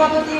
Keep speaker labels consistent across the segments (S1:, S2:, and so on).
S1: একেবারে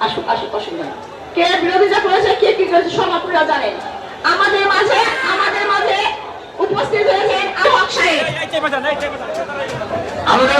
S1: আসুক আসুক অসুবিধা। কে বিরোধিতা করেছে কে কি করেছে সব আপনারা জানেন আমাদের মাঝে আমাদের মাঝে উপস্থিত হয়েছেন আহক সাহেব
S2: আমাদের